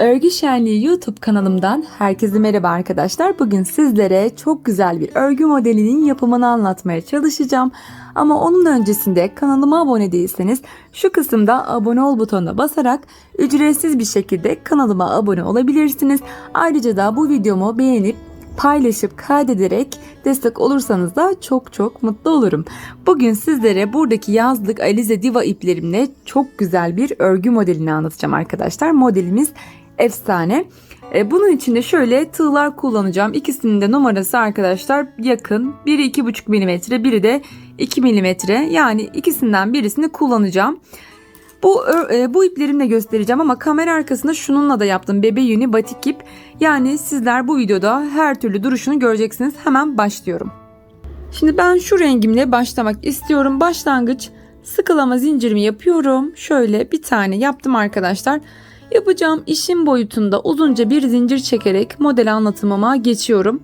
Örgü Şenliği YouTube kanalımdan herkese merhaba arkadaşlar. Bugün sizlere çok güzel bir örgü modelinin yapımını anlatmaya çalışacağım. Ama onun öncesinde kanalıma abone değilseniz şu kısımda abone ol butonuna basarak ücretsiz bir şekilde kanalıma abone olabilirsiniz. Ayrıca da bu videomu beğenip paylaşıp kaydederek destek olursanız da çok çok mutlu olurum. Bugün sizlere buradaki yazlık Alize Diva iplerimle çok güzel bir örgü modelini anlatacağım arkadaşlar. Modelimiz efsane. E, Bunun için de şöyle tığlar kullanacağım. İkisinin de numarası arkadaşlar yakın. Biri 2,5 mm, biri de 2 mm. Yani ikisinden birisini kullanacağım. Bu e, bu iplerimi de göstereceğim ama kamera arkasında şununla da yaptım. Bebe yünü batik ip. Yani sizler bu videoda her türlü duruşunu göreceksiniz. Hemen başlıyorum. Şimdi ben şu rengimle başlamak istiyorum. Başlangıç sıkılama zincirimi yapıyorum. Şöyle bir tane yaptım arkadaşlar. Yapacağım işin boyutunda uzunca bir zincir çekerek model anlatımıma geçiyorum.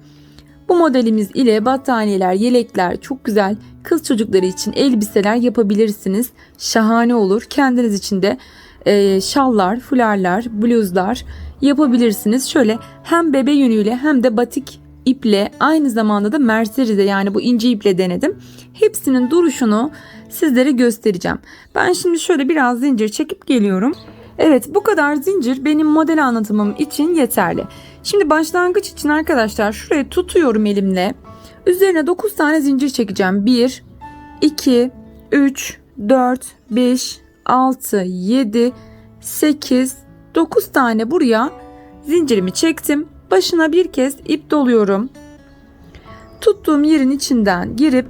Bu modelimiz ile battaniyeler, yelekler, çok güzel kız çocukları için elbiseler yapabilirsiniz. Şahane olur. Kendiniz için de e, şallar, fularlar, bluzlar yapabilirsiniz. Şöyle hem bebe yünüyle hem de batik iple aynı zamanda da merserize yani bu ince iple denedim. Hepsinin duruşunu sizlere göstereceğim. Ben şimdi şöyle biraz zincir çekip geliyorum. Evet bu kadar zincir benim model anlatımım için yeterli. Şimdi başlangıç için arkadaşlar şuraya tutuyorum elimle. Üzerine 9 tane zincir çekeceğim. 1, 2, 3, 4, 5, 6, 7, 8, 9 tane buraya zincirimi çektim. Başına bir kez ip doluyorum. Tuttuğum yerin içinden girip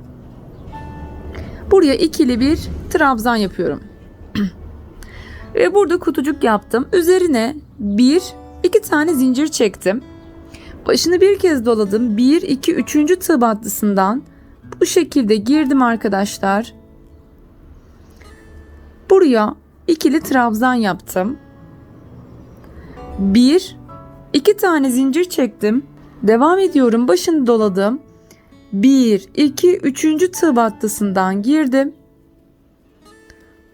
buraya ikili bir trabzan yapıyorum. Ve burada kutucuk yaptım. Üzerine bir, iki tane zincir çektim. Başını bir kez doladım. Bir, iki, üçüncü tığ battısından bu şekilde girdim arkadaşlar. Buraya ikili trabzan yaptım. Bir, iki tane zincir çektim. Devam ediyorum. Başını doladım. Bir, iki, üçüncü tığ battısından girdim.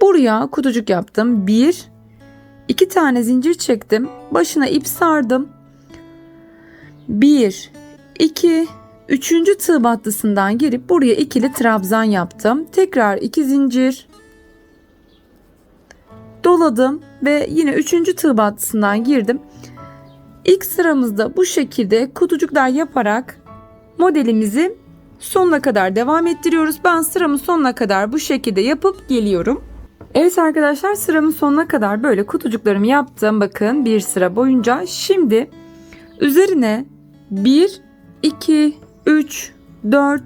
Buraya kutucuk yaptım. Bir, iki tane zincir çektim. Başına ip sardım. Bir, iki, üçüncü tığ battısından girip buraya ikili trabzan yaptım. Tekrar iki zincir doladım ve yine üçüncü tığ battısından girdim. İlk sıramızda bu şekilde kutucuklar yaparak modelimizi sonuna kadar devam ettiriyoruz. Ben sıramın sonuna kadar bu şekilde yapıp geliyorum. Evet arkadaşlar sıramın sonuna kadar böyle kutucuklarımı yaptım. Bakın bir sıra boyunca. Şimdi üzerine 1, 2, 3, 4,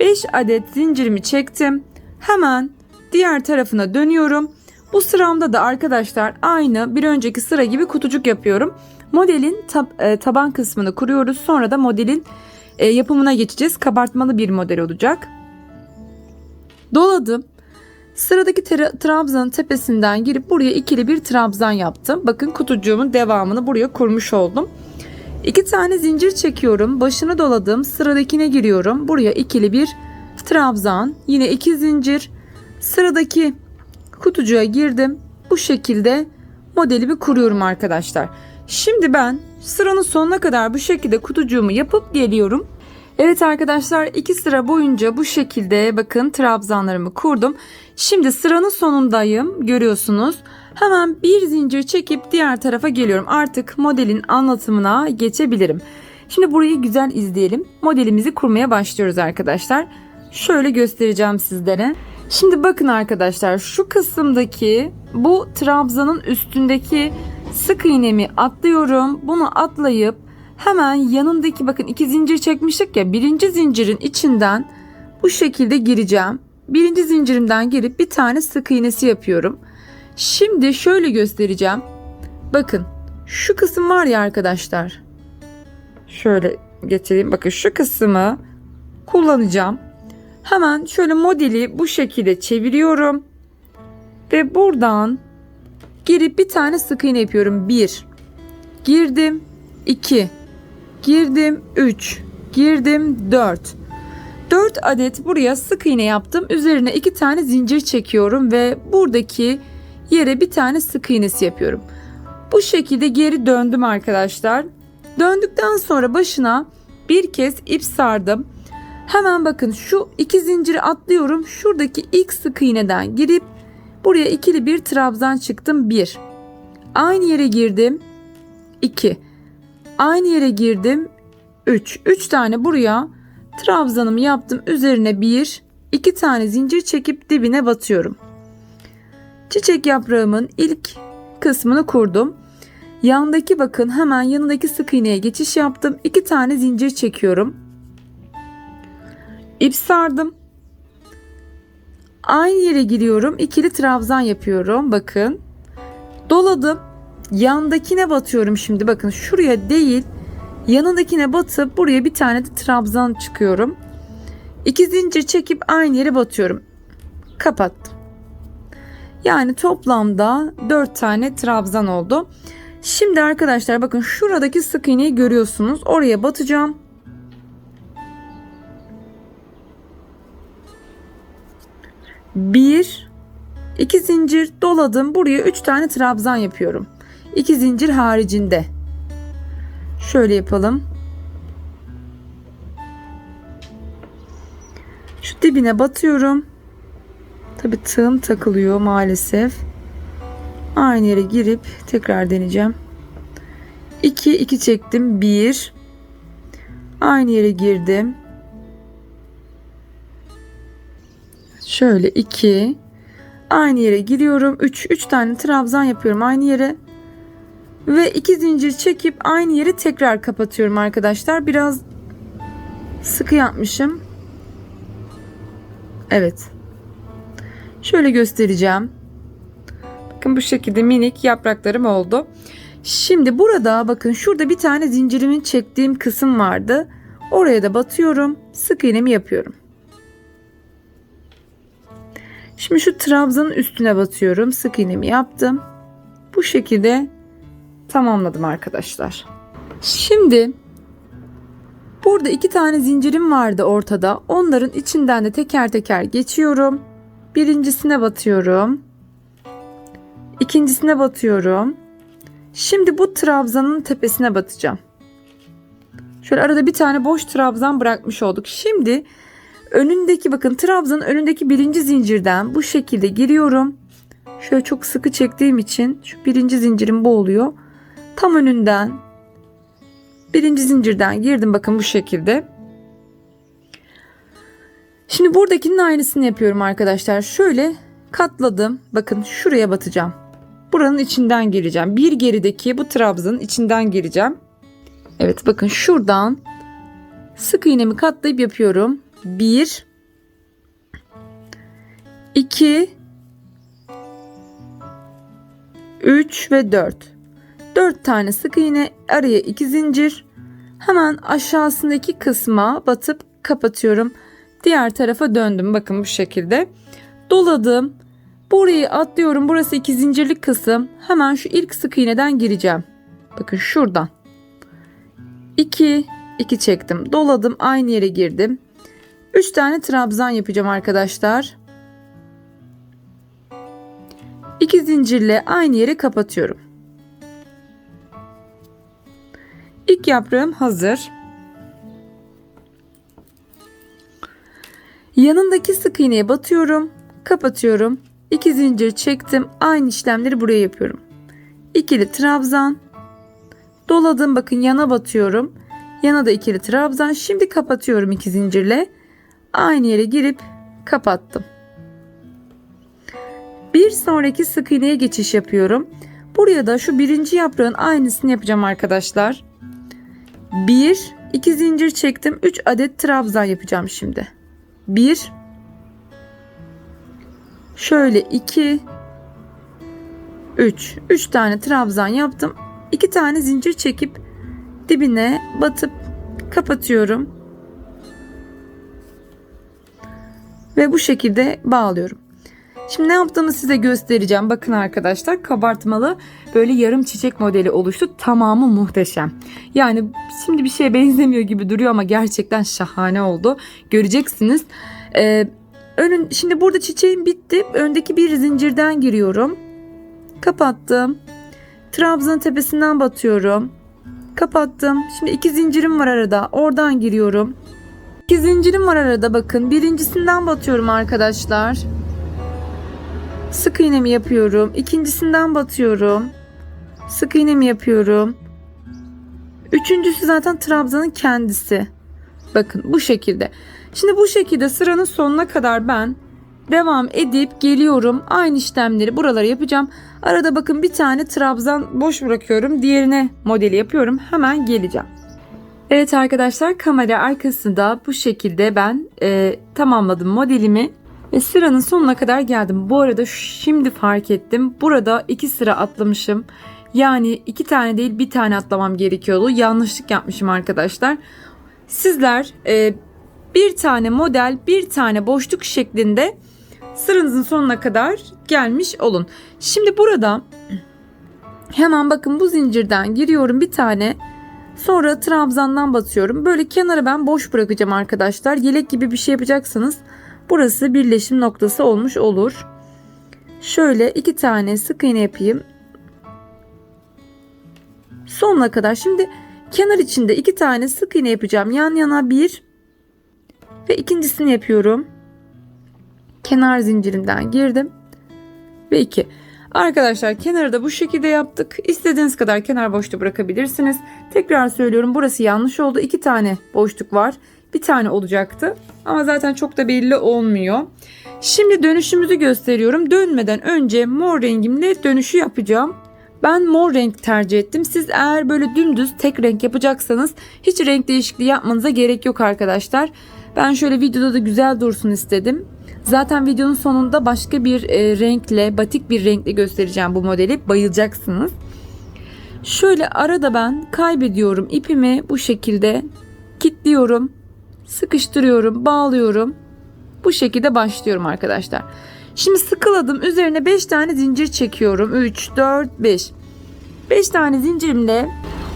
5 adet zincirimi çektim. Hemen diğer tarafına dönüyorum. Bu sıramda da arkadaşlar aynı bir önceki sıra gibi kutucuk yapıyorum. Modelin tab- e, taban kısmını kuruyoruz. Sonra da modelin e, yapımına geçeceğiz. Kabartmalı bir model olacak. Doladım. Sıradaki tra- trabzanın tepesinden girip buraya ikili bir trabzan yaptım. Bakın kutucuğumun devamını buraya kurmuş oldum. İki tane zincir çekiyorum. Başını doladım. Sıradakine giriyorum. Buraya ikili bir trabzan. Yine iki zincir. Sıradaki kutucuğa girdim. Bu şekilde modelimi kuruyorum arkadaşlar. Şimdi ben sıranın sonuna kadar bu şekilde kutucuğumu yapıp geliyorum. Evet arkadaşlar iki sıra boyunca bu şekilde bakın trabzanlarımı kurdum. Şimdi sıranın sonundayım görüyorsunuz. Hemen bir zincir çekip diğer tarafa geliyorum. Artık modelin anlatımına geçebilirim. Şimdi burayı güzel izleyelim. Modelimizi kurmaya başlıyoruz arkadaşlar. Şöyle göstereceğim sizlere. Şimdi bakın arkadaşlar şu kısımdaki bu trabzanın üstündeki sık iğnemi atlıyorum. Bunu atlayıp hemen yanındaki bakın iki zincir çekmiştik ya birinci zincirin içinden bu şekilde gireceğim. Birinci zincirimden girip bir tane sık iğnesi yapıyorum. Şimdi şöyle göstereceğim. Bakın şu kısım var ya arkadaşlar. Şöyle getireyim. Bakın şu kısmı kullanacağım. Hemen şöyle modeli bu şekilde çeviriyorum. Ve buradan girip bir tane sık iğne yapıyorum. 1 girdim 2 girdim 3 girdim 4 4 adet buraya sık iğne yaptım. Üzerine 2 tane zincir çekiyorum ve buradaki yere bir tane sık iğnesi yapıyorum. Bu şekilde geri döndüm arkadaşlar. Döndükten sonra başına bir kez ip sardım. Hemen bakın şu iki zinciri atlıyorum. Şuradaki ilk sık iğneden girip buraya ikili bir trabzan çıktım. 1. Aynı yere girdim. 2. Aynı yere girdim. 3. 3 tane buraya trabzanımı yaptım. Üzerine 1, 2 tane zincir çekip dibine batıyorum. Çiçek yaprağımın ilk kısmını kurdum. Yandaki bakın hemen yanındaki sık iğneye geçiş yaptım. 2 tane zincir çekiyorum. İp sardım. Aynı yere giriyorum. ikili trabzan yapıyorum. Bakın. Doladım. Yandakine batıyorum şimdi. Bakın şuraya değil. Yanındakine batıp buraya bir tane de trabzan çıkıyorum. İki zincir çekip aynı yere batıyorum. Kapattım. Yani toplamda 4 tane trabzan oldu. Şimdi arkadaşlar bakın şuradaki sık iğneyi görüyorsunuz. Oraya batacağım. Bir, iki zincir doladım. Buraya üç tane trabzan yapıyorum. İki zincir haricinde. Şöyle yapalım. Şu dibine batıyorum. Tabi tığım takılıyor maalesef. Aynı yere girip tekrar deneyeceğim. 2 2 çektim. 1 Aynı yere girdim. Şöyle 2 Aynı yere giriyorum. 3 3 tane trabzan yapıyorum aynı yere. Ve 2 zincir çekip aynı yeri tekrar kapatıyorum arkadaşlar. Biraz sıkı yapmışım. Evet. Şöyle göstereceğim. Bakın bu şekilde minik yapraklarım oldu. Şimdi burada bakın şurada bir tane zincirimin çektiğim kısım vardı. Oraya da batıyorum. Sık iğnemi yapıyorum. Şimdi şu trabzanın üstüne batıyorum. Sık iğnemi yaptım. Bu şekilde tamamladım arkadaşlar. Şimdi burada iki tane zincirim vardı ortada. Onların içinden de teker teker geçiyorum. Birincisine batıyorum. İkincisine batıyorum. Şimdi bu trabzanın tepesine batacağım. Şöyle arada bir tane boş trabzan bırakmış olduk. Şimdi önündeki bakın trabzanın önündeki birinci zincirden bu şekilde giriyorum. Şöyle çok sıkı çektiğim için şu birinci zincirim bu oluyor. Tam önünden birinci zincirden girdim bakın bu şekilde. Şimdi buradakinin aynısını yapıyorum arkadaşlar. Şöyle katladım. Bakın şuraya batacağım. Buranın içinden gireceğim. Bir gerideki bu trabzanın içinden gireceğim. Evet bakın şuradan sık iğnemi katlayıp yapıyorum. 1 2 3 ve 4. 4 tane sık iğne araya 2 zincir. Hemen aşağısındaki kısma batıp kapatıyorum. Diğer tarafa döndüm. Bakın bu şekilde. Doladım. Burayı atlıyorum. Burası iki zincirlik kısım. Hemen şu ilk sık iğneden gireceğim. Bakın şuradan. 2 2 çektim. Doladım. Aynı yere girdim. 3 tane trabzan yapacağım arkadaşlar. 2 zincirle aynı yere kapatıyorum. İlk yaprağım hazır. Yanındaki sık iğneye batıyorum, kapatıyorum. 2 zincir çektim. Aynı işlemleri buraya yapıyorum. İkili trabzan. Doladım bakın yana batıyorum. Yana da ikili trabzan. Şimdi kapatıyorum iki zincirle. Aynı yere girip kapattım. Bir sonraki sık iğneye geçiş yapıyorum. Buraya da şu birinci yaprağın aynısını yapacağım arkadaşlar. Bir, iki zincir çektim. Üç adet trabzan yapacağım şimdi. Bir, şöyle iki, üç. Üç tane trabzan yaptım. İki tane zincir çekip dibine batıp kapatıyorum. Ve bu şekilde bağlıyorum. Şimdi ne yaptığımı size göstereceğim. Bakın arkadaşlar kabartmalı böyle yarım çiçek modeli oluştu. Tamamı muhteşem. Yani şimdi bir şeye benzemiyor gibi duruyor ama gerçekten şahane oldu. Göreceksiniz. Ee, önün, şimdi burada çiçeğim bitti. Öndeki bir zincirden giriyorum. Kapattım. Trabzanın tepesinden batıyorum. Kapattım. Şimdi iki zincirim var arada. Oradan giriyorum. İki zincirim var arada bakın. Birincisinden batıyorum arkadaşlar. Sık iğnemi yapıyorum. İkincisinden batıyorum. Sık iğnemi yapıyorum. Üçüncüsü zaten trabzanın kendisi. Bakın bu şekilde. Şimdi bu şekilde sıranın sonuna kadar ben devam edip geliyorum. Aynı işlemleri buralara yapacağım. Arada bakın bir tane trabzan boş bırakıyorum. Diğerine modeli yapıyorum. Hemen geleceğim. Evet arkadaşlar kamera arkasında bu şekilde ben e, tamamladım modelimi. Ve sıranın sonuna kadar geldim. Bu arada şimdi fark ettim. Burada iki sıra atlamışım. Yani iki tane değil bir tane atlamam gerekiyordu. Yanlışlık yapmışım arkadaşlar. Sizler e, bir tane model bir tane boşluk şeklinde sıranızın sonuna kadar gelmiş olun. Şimdi burada hemen bakın bu zincirden giriyorum bir tane. Sonra trabzandan batıyorum. Böyle kenara ben boş bırakacağım arkadaşlar. Yelek gibi bir şey yapacaksanız burası birleşim noktası olmuş olur. Şöyle iki tane sık iğne yapayım. Sonuna kadar. Şimdi kenar içinde iki tane sık iğne yapacağım. Yan yana bir ve ikincisini yapıyorum. Kenar zincirimden girdim ve iki. Arkadaşlar kenarı da bu şekilde yaptık. İstediğiniz kadar kenar boşluğu bırakabilirsiniz. Tekrar söylüyorum burası yanlış oldu. İki tane boşluk var. Bir tane olacaktı. Ama zaten çok da belli olmuyor. Şimdi dönüşümüzü gösteriyorum. Dönmeden önce mor rengimle dönüşü yapacağım. Ben mor renk tercih ettim. Siz eğer böyle dümdüz tek renk yapacaksanız hiç renk değişikliği yapmanıza gerek yok arkadaşlar. Ben şöyle videoda da güzel dursun istedim. Zaten videonun sonunda başka bir e, renkle, batik bir renkle göstereceğim bu modeli. Bayılacaksınız. Şöyle arada ben kaybediyorum ipimi bu şekilde kilitliyorum, sıkıştırıyorum, bağlıyorum. Bu şekilde başlıyorum arkadaşlar. Şimdi sıkıladım. Üzerine 5 tane zincir çekiyorum. 3, 4, 5. 5 tane zincirimle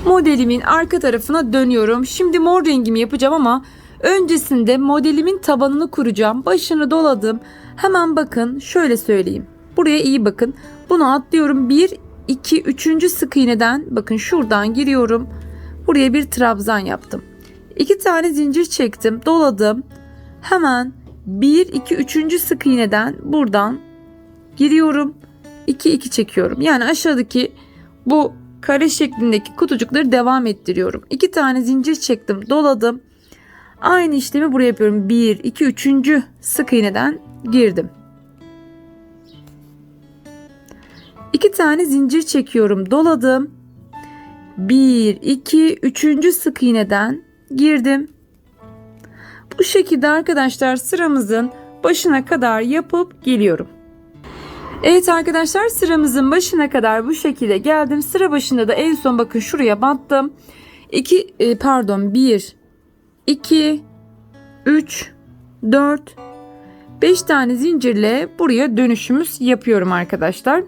modelimin arka tarafına dönüyorum. Şimdi mor rengimi yapacağım ama öncesinde modelimin tabanını kuracağım. Başını doladım. Hemen bakın şöyle söyleyeyim. Buraya iyi bakın. Bunu atlıyorum. 1, 2, 3. sık iğneden bakın şuradan giriyorum. Buraya bir trabzan yaptım. 2 tane zincir çektim. Doladım. Hemen 1, 2, 3. sık iğneden buradan giriyorum. 2, 2 çekiyorum. Yani aşağıdaki bu kare şeklindeki kutucukları devam ettiriyorum. 2 tane zincir çektim. Doladım. Aynı işlemi buraya yapıyorum. 1, 2, 3. sık iğneden girdim. 2 tane zincir çekiyorum. Doladım. 1, 2, 3. sık iğneden girdim. Bu şekilde arkadaşlar sıramızın başına kadar yapıp geliyorum. Evet arkadaşlar sıramızın başına kadar bu şekilde geldim. Sıra başında da en son bakın şuraya battım. 2 e, pardon 1 2 3 4 5 tane zincirle buraya dönüşümüz yapıyorum arkadaşlar.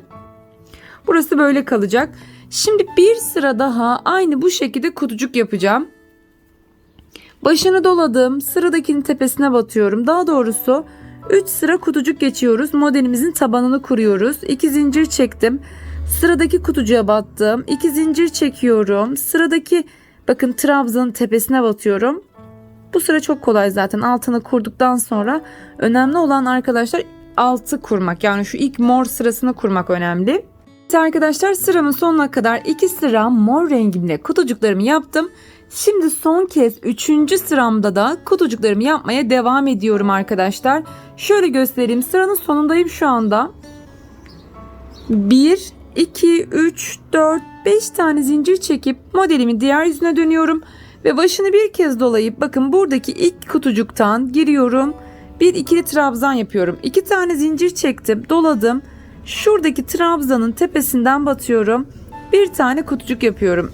Burası böyle kalacak. Şimdi bir sıra daha aynı bu şekilde kutucuk yapacağım. Başını doladım. Sıradakinin tepesine batıyorum. Daha doğrusu 3 sıra kutucuk geçiyoruz. Modelimizin tabanını kuruyoruz. 2 zincir çektim. Sıradaki kutucuğa battım. 2 zincir çekiyorum. Sıradaki bakın trabzanın tepesine batıyorum. Bu sıra çok kolay zaten. Altını kurduktan sonra önemli olan arkadaşlar altı kurmak. Yani şu ilk mor sırasını kurmak önemli. Evet arkadaşlar sıramın sonuna kadar 2 sıra mor rengimle kutucuklarımı yaptım. Şimdi son kez 3. sıramda da kutucuklarımı yapmaya devam ediyorum arkadaşlar. Şöyle göstereyim. Sıranın sonundayım şu anda. 1, 2, 3, 4, 5 tane zincir çekip modelimin diğer yüzüne dönüyorum. Ve başını bir kez dolayıp bakın buradaki ilk kutucuktan giriyorum. Bir ikili trabzan yapıyorum. 2 tane zincir çektim, doladım. Şuradaki trabzanın tepesinden batıyorum. Bir tane kutucuk yapıyorum.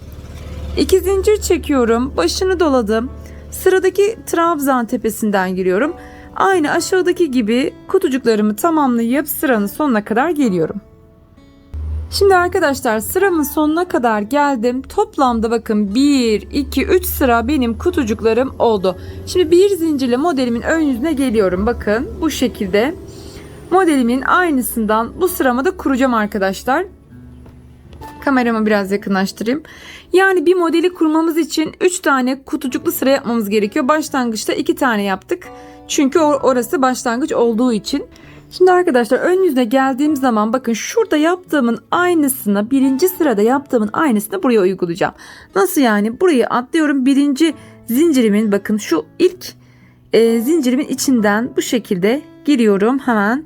İki zincir çekiyorum. Başını doladım. Sıradaki trabzan tepesinden giriyorum. Aynı aşağıdaki gibi kutucuklarımı tamamlayıp sıranın sonuna kadar geliyorum. Şimdi arkadaşlar sıramın sonuna kadar geldim. Toplamda bakın 1, 2, 3 sıra benim kutucuklarım oldu. Şimdi bir zincirle modelimin ön yüzüne geliyorum. Bakın bu şekilde. Modelimin aynısından bu sırama da kuracağım arkadaşlar. Kameramı biraz yakınlaştırayım. Yani bir modeli kurmamız için 3 tane kutucuklu sıra yapmamız gerekiyor. Başlangıçta 2 tane yaptık. Çünkü or- orası başlangıç olduğu için. Şimdi arkadaşlar ön yüzüne geldiğim zaman bakın şurada yaptığımın aynısını birinci sırada yaptığımın aynısını buraya uygulayacağım. Nasıl yani? Burayı atlıyorum. Birinci zincirimin bakın şu ilk e, zincirimin içinden bu şekilde giriyorum hemen.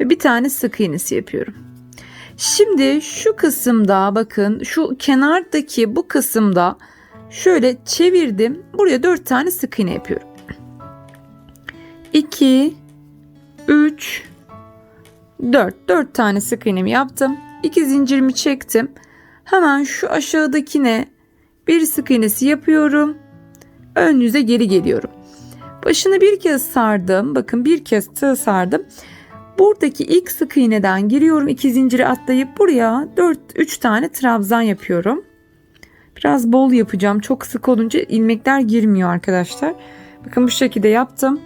Ve bir tane sık iğnesi yapıyorum. Şimdi şu kısımda bakın şu kenardaki bu kısımda şöyle çevirdim. Buraya 4 tane sık iğne yapıyorum. 2 3 4 4 tane sık iğnemi yaptım. 2 zincirimi çektim. Hemen şu aşağıdakine bir sık iğnesi yapıyorum. Ön yüze geri geliyorum. Başını bir kez sardım. Bakın bir kez tığ sardım. Buradaki ilk sık iğneden giriyorum. iki zinciri atlayıp buraya 4 3 tane trabzan yapıyorum. Biraz bol yapacağım. Çok sık olunca ilmekler girmiyor arkadaşlar. Bakın bu şekilde yaptım.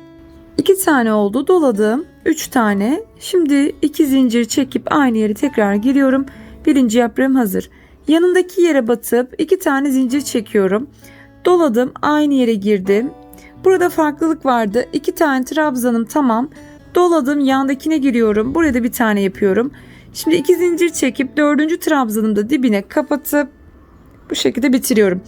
2 tane oldu. Doladım. 3 tane. Şimdi 2 zincir çekip aynı yere tekrar giriyorum. Birinci yaprağım hazır. Yanındaki yere batıp 2 tane zincir çekiyorum. Doladım. Aynı yere girdim. Burada farklılık vardı. 2 tane trabzanım tamam. Doladım yandakine giriyorum. Buraya da bir tane yapıyorum. Şimdi iki zincir çekip dördüncü trabzanımı da dibine kapatıp bu şekilde bitiriyorum.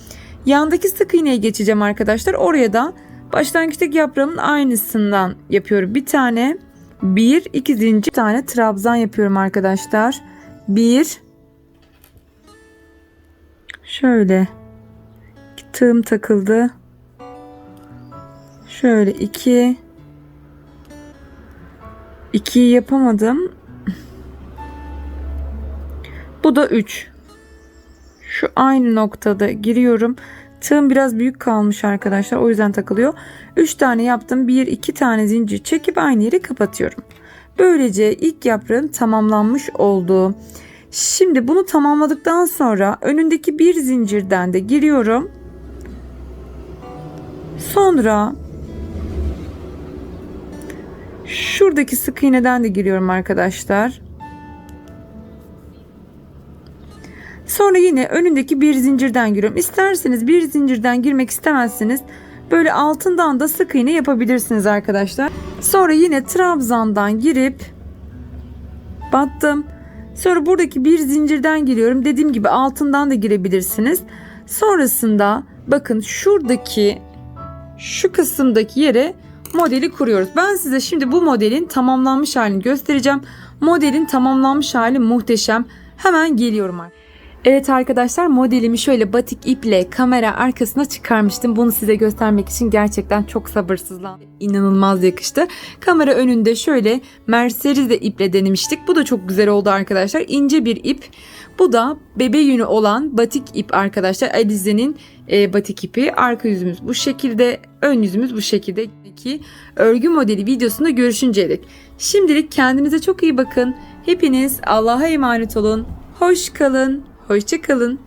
Yandaki sık iğneye geçeceğim arkadaşlar. Oraya da başlangıçtaki yaprağımın aynısından yapıyorum. Bir tane bir iki zincir bir tane trabzan yapıyorum arkadaşlar. Bir şöyle tığım takıldı. Şöyle iki 2'yi yapamadım. Bu da 3. Şu aynı noktada giriyorum. Tığım biraz büyük kalmış arkadaşlar. O yüzden takılıyor. 3 tane yaptım. 1 2 tane zincir çekip aynı yeri kapatıyorum. Böylece ilk yaprağım tamamlanmış oldu. Şimdi bunu tamamladıktan sonra önündeki bir zincirden de giriyorum. Sonra Şuradaki sık iğneden de giriyorum arkadaşlar. Sonra yine önündeki bir zincirden giriyorum. İsterseniz bir zincirden girmek istemezseniz böyle altından da sık iğne yapabilirsiniz arkadaşlar. Sonra yine trabzandan girip battım. Sonra buradaki bir zincirden giriyorum. Dediğim gibi altından da girebilirsiniz. Sonrasında bakın şuradaki şu kısımdaki yere modeli kuruyoruz. Ben size şimdi bu modelin tamamlanmış halini göstereceğim. Modelin tamamlanmış hali muhteşem. Hemen geliyorum artık. Evet arkadaşlar modelimi şöyle batik iple kamera arkasına çıkarmıştım. Bunu size göstermek için gerçekten çok sabırsızlandım. İnanılmaz yakıştı. Kamera önünde şöyle mercerizle iple denemiştik. Bu da çok güzel oldu arkadaşlar. İnce bir ip. Bu da bebe yünü olan batik ip arkadaşlar. Alize'nin e, batik ipi. Arka yüzümüz bu şekilde. Ön yüzümüz bu şekilde. Ki örgü modeli videosunda görüşünceye dek. Şimdilik kendinize çok iyi bakın. Hepiniz Allah'a emanet olun. Hoş kalın. Hoşça kalın.